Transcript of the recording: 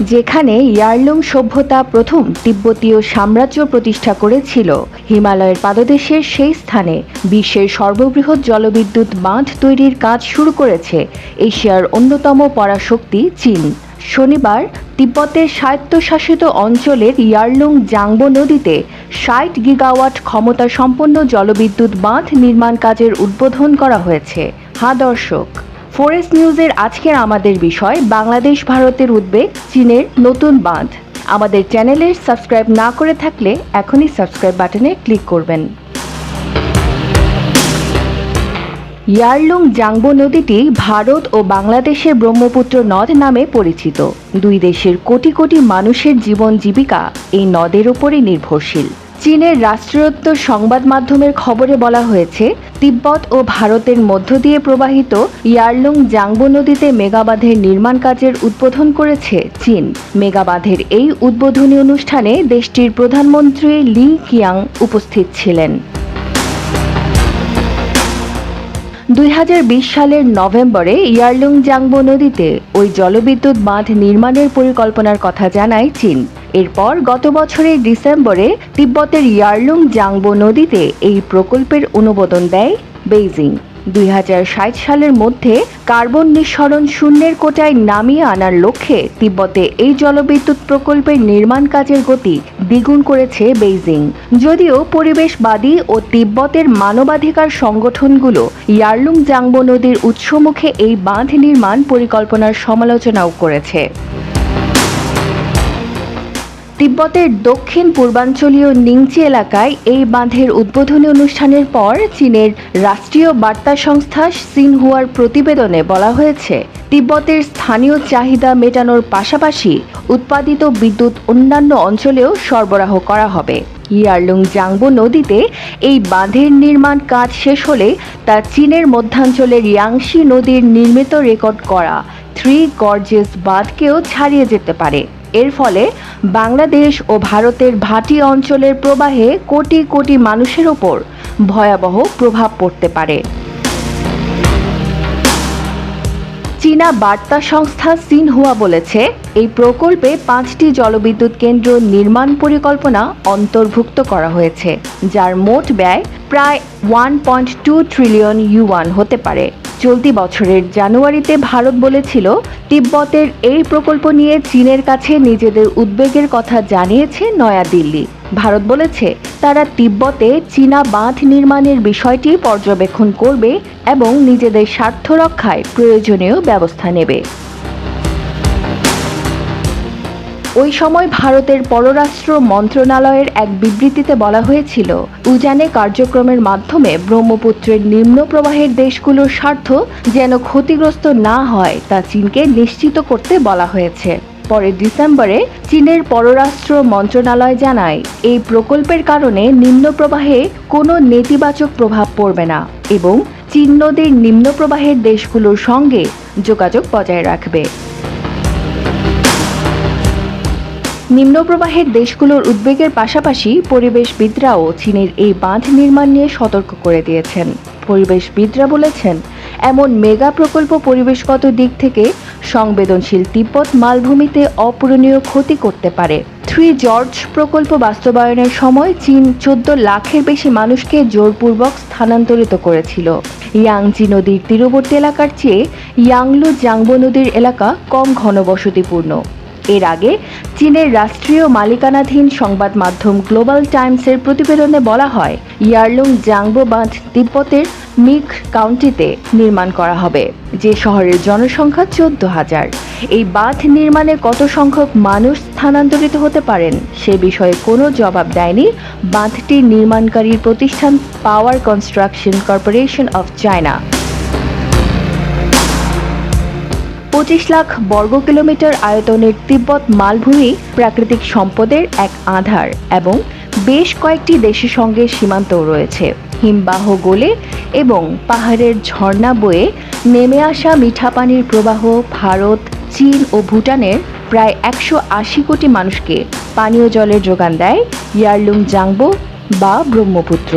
যেখানে ইয়ারলুং সভ্যতা প্রথম তিব্বতীয় সাম্রাজ্য প্রতিষ্ঠা করেছিল। হিমালয়ের পাদদেশের সেই স্থানে বিশ্বের সর্ববৃহৎ জলবিদ্যুৎ বাঁধ তৈরির কাজ শুরু করেছে এশিয়ার অন্যতম পরাশক্তি চীন। শনিবার তিব্বতের স্বায়ত্তশাসিত অঞ্চলের ইয়ারলুং জাংবো নদীতে ষাট গিগাওয়াট ক্ষমতা সম্পন্ন জলবিদ্যুৎ বাঁধ নির্মাণ কাজের উদ্বোধন করা হয়েছে। হা দর্শক। ফরেস্ট নিউজের আজকের আমাদের বিষয়, বাংলাদেশ ভারতের উদ্বেগ, চীনের নতুন বাঁধ। আমাদের চ্যানেলের সাবস্ক্রাইব না করে থাকলে এখনই সাবস্ক্রাইব বাটনে ক্লিক করবেন। ইয়ারলুং জাংবো নদীটি ভারত ও বাংলাদেশের ব্রহ্মপুত্র নদ নামে পরিচিত। দুই দেশের কোটি কোটি মানুষের জীবন জীবিকা এই নদের উপরই নির্ভরশীল। চীনের রাষ্ট্রীয়ত্ব সংবাদ মাধ্যমের খবরে বলা হয়েছে, তিব্বত ও ভারতের মধ্য দিয়ে প্রবাহিত ইয়ারলুং জাংবো নদীতে মেগাবাঁধের নির্মাণ কাজের উদ্বোধন করেছে চীন। মেগাবাঁধের এই উদ্বোধনী অনুষ্ঠানে দেশটির প্রধানমন্ত্রী লি কিয়াং উপস্থিত ছিলেন। দুই হাজার বিশ সালের নভেম্বরে ইয়ারলুং জাংবো নদীতে ওই জলবিদ্যুৎ বাঁধ নির্মাণের পরিকল্পনার কথা জানায় চীন। এরপর গত বছরের ডিসেম্বরে তিব্বতের ইয়ারলুং জাংবো নদীতে এই প্রকল্পের অনুমোদন দেয় বেইজিং। দুই হাজার ষাট সালের মধ্যে কার্বন নিঃসরণ শূন্যের কোটায় নামিয়ে আনার লক্ষ্যে তিব্বতে এই জলবিদ্যুৎ প্রকল্পের নির্মাণ কাজের গতি দ্বিগুণ করেছে বেইজিং। যদিও পরিবেশবাদী ও তিব্বতের মানবাধিকার সংগঠনগুলো ইয়ারলুং জাংবো নদীর উৎসমুখে এই বাঁধ নির্মাণ পরিকল্পনার সমালোচনাও করেছে। তিব্বতের দক্ষিণ পূর্বাঞ্চলীয় নিংচি এলাকায় এই বাঁধের উদ্বোধনী অনুষ্ঠানের পর চীনের রাষ্ট্রীয় বার্তা সংস্থা সিনহুয়ার প্রতিবেদনে বলা হয়েছে, তিব্বতের স্থানীয় চাহিদা মেটানোর পাশাপাশি উৎপাদিত বিদ্যুৎ অন্যান্য অঞ্চলেও সরবরাহ করা হবে। ইয়ারলুং জাংবো নদীতে এই বাঁধের নির্মাণ কাজ শেষ হলে তা চীনের মধ্যাঞ্চলের ইয়াংশি নদীর নির্মিত রেকর্ড করা থ্রি গর্জেস বাঁধকেও ছাড়িয়ে যেতে পারে। এর ফলে বাংলাদেশ ও ভারতের ভাটি অঞ্চলের প্রবাহে কোটি কোটি মানুষের ওপর ভয়াবহ প্রভাব পড়তে পারে। চীনা বার্তা সংস্থা সিনহুয়া বলেছে, এই প্রকল্পে পাঁচটি জলবিদ্যুৎ কেন্দ্র নির্মাণ পরিকল্পনা অন্তর্ভুক্ত করা হয়েছে, যার মোট ব্যয় প্রায় one point two trillion yuan হতে পারে। চলতি বছরের জানুয়ারিতে ভারত বলেছিল, তিব্বতের এই প্রকল্প নিয়ে চীনের কাছে নিজেদের উদ্বেগের কথা জানিয়েছে নয়াদিল্লি। ভারত বলেছে, তারা তিব্বতে চীনা বাঁধ নির্মাণের বিষয়টি পর্যবেক্ষণ করবে এবং নিজেদের স্বার্থ রক্ষায় প্রয়োজনীয় ব্যবস্থা নেবে। ওই সময় ভারতের পররাষ্ট্র মন্ত্রণালয়ের এক বিবৃতিতে বলা হয়েছিল, উজানে কার্যক্রমের মাধ্যমে ব্রহ্মপুত্রের নিম্ন প্রবাহের দেশগুলোর স্বার্থ যেন ক্ষতিগ্রস্ত না হয় তা চীনকে নিশ্চিত করতে বলা হয়েছে। পরে ডিসেম্বরে চীনের পররাষ্ট্র মন্ত্রণালয় জানায়, এই প্রকল্পের কারণে নিম্ন প্রবাহে কোনো নেতিবাচক প্রভাব পড়বে না এবং চীন নদীর নিম্ন প্রবাহের দেশগুলোর সঙ্গে যোগাযোগ বজায় রাখবে। নিম্নপ্রবাহের দেশগুলোর উদ্বেগের পাশাপাশি পরিবেশবিদরাও চীনের এই বাঁধ নির্মাণ নিয়ে সতর্ক করে দিয়েছেন। পরিবেশবিদরা বলেছেন, এমন মেগা প্রকল্প পরিবেশগত দিক থেকে সংবেদনশীল তিব্বত মালভূমিতে অপূরণীয় ক্ষতি করতে পারে। থ্রি জর্জ প্রকল্প বাস্তবায়নের সময় চীন চোদ্দ লাখের বেশি মানুষকে জোরপূর্বক স্থানান্তরিত করেছিল। ইয়াংজি নদীর তীরবর্তী এলাকার চেয়ে ইয়াংলু জাংবো নদীর এলাকা কম ঘনবসতিপূর্ণ। এর আগে চীনের রাষ্ট্রীয় মালিকানাধীন সংবাদ মাধ্যম গ্লোবাল টাইমসের প্রতিবেদনে বলা হয়, ইয়ারলুং জাংবো বাঁধ তিব্বতের মিক কাউন্টিতে নির্মাণ করা হবে, যে শহরের জনসংখ্যা চোদ্দ হাজার। এই বাঁধ নির্মাণে কত সংখ্যক মানুষ স্থানান্তরিত হতে পারেন, সে বিষয়ে কোনো জবাব দেয়নি বাঁধটির নির্মাণকারী প্রতিষ্ঠান power construction corporation of China. পঁচিশ লাখ বর্গ কিলোমিটার আয়তনের তিব্বত মালভূমি প্রাকৃতিক সম্পদের এক আধার এবং বেশ কয়েকটি দেশের সঙ্গে সীমান্তও রয়েছে। হিমবাহ গলে এবং পাহাড়ের ঝর্ণা বয়ে নেমে আসা মিঠা পানির প্রবাহ ভারত, চীন ও ভুটানের প্রায় একশো আশি কোটি মানুষকে পানীয় জলের যোগান দেয় ইয়ারলুং জাংবো বা ব্রহ্মপুত্র।